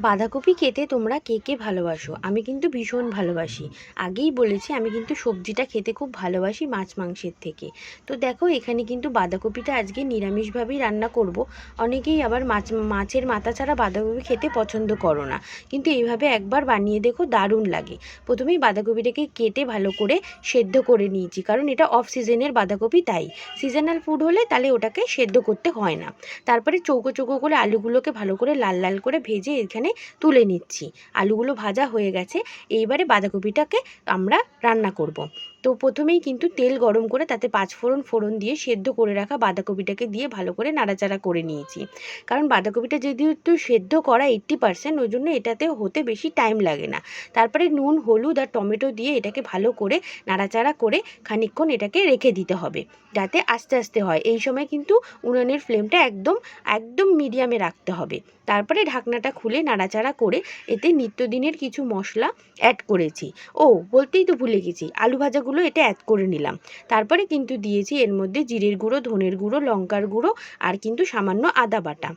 বাঁধাকপি খেতে তোমরা কে কে ভালোবাসো? আমি কিন্তু ভীষণ ভালোবাসি। আগেই বলেছি, আমি কিন্তু সবজিটা খেতে খুব ভালোবাসি মাছ মাংসের থেকে। তো দেখো, এখানে কিন্তু বাঁধাকপিটা আজকে নিরামিষভাবেই রান্না করব। অনেকেই আবার মাছ, মাছের মাথা ছাড়া বাঁধাকপি খেতে পছন্দ করো না। কিন্তু এইভাবে একবার বানিয়ে দেখো, দারুণ লাগে। প্রথমেই বাঁধাকপিটাকে কেটে ভালো করে সেদ্ধ করে নিয়েছি, কারণ এটা অফ সিজনের বাঁধাকপি, তাই। সিজনাল ফুড হলে তাহলে ওটাকে সেদ্ধ করতে হয় না। তারপরে চৌকো চৌকো করে আলুগুলোকে ভালো করে লাল লাল করে ভেজে এখানে তুলে নিচ্ছি আলুগুলো ভাজা হয়ে গেছে এইবারে বাঁধাকপিটাকে আমরা রান্না করব। তো প্রথমেই কিন্তু তেল গরম করে তাতে পাঁচ ফোড়ন দিয়ে সেদ্ধ করে রাখা বাঁধাকপিটাকে দিয়ে ভালো করে নাড়াচাড়া করে নিয়েছি। কারণ বাঁধাকপিটা যেহেতু সেদ্ধ করা এইট্টি পার্সেন্ট ওই জন্য এটাতে হতে বেশি টাইম লাগে না। তারপরে নুন, হলুদ আর টমেটো দিয়ে এটাকে ভালো করে নাড়াচাড়া করে খানিকক্ষণ এটাকে রেখে দিতে হবে, যাতে আস্তে আস্তে হয়। এই সময় কিন্তু উনুনের ফ্লেমটা একদম একদম মিডিয়ামে রাখতে হবে। তারপরে ঢাকনাটা খুলে নাড়াচাড়া করে এতে নিত্যদিনের কিছু মশলা অ্যাড করেছি। ও, বলতেই তো ভুলে গেছি, আলু ভাজাগুলো এটা অ্যাড করে নিলাম। তারপরে কিন্তু দিয়েছি এর মধ্যে জিরের গুঁড়ো, ধনের গুঁড়ো, লঙ্কার গুঁড়ো আর কিন্তু সামান্য আদা বাটা।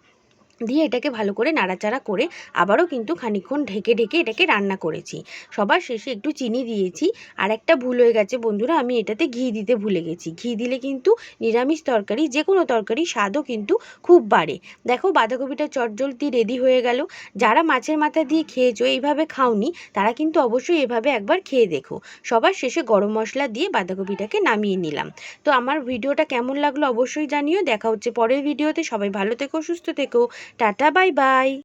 দিয়ে এটাকে ভালো করে নাড়াচাড়া করে আবারও কিন্তু খানিকক্ষণ ঢেকে ঢেকে এটাকে রান্না করেছি। সবার শেষে একটু চিনি দিয়েছি। আর একটা ভুল হয়ে গেছে বন্ধুরা, আমি এটাতে ঘি দিতে ভুলে গেছি। ঘি দিলে কিন্তু নিরামিষ তরকারি যে কোনো তরকারি স্বাদও কিন্তু খুব বাড়ে। দেখো বাঁধাকপিটা চটজলদি রেডি হয়ে গেল। যারা মাছের মাথা দিয়ে খেয়েছো, এইভাবে খাওনি, তারা কিন্তু অবশ্যই এভাবে একবার খেয়ে দেখো। সবার শেষে গরম মশলা দিয়ে বাঁধাকপিটাকে নামিয়ে নিলাম। তো আমার ভিডিওটা কেমন লাগল অবশ্যই জানিও। দেখা হচ্ছে পরের ভিডিওতে। সবাই ভালো থেকো, সুস্থ থেকো। Tata bye bye.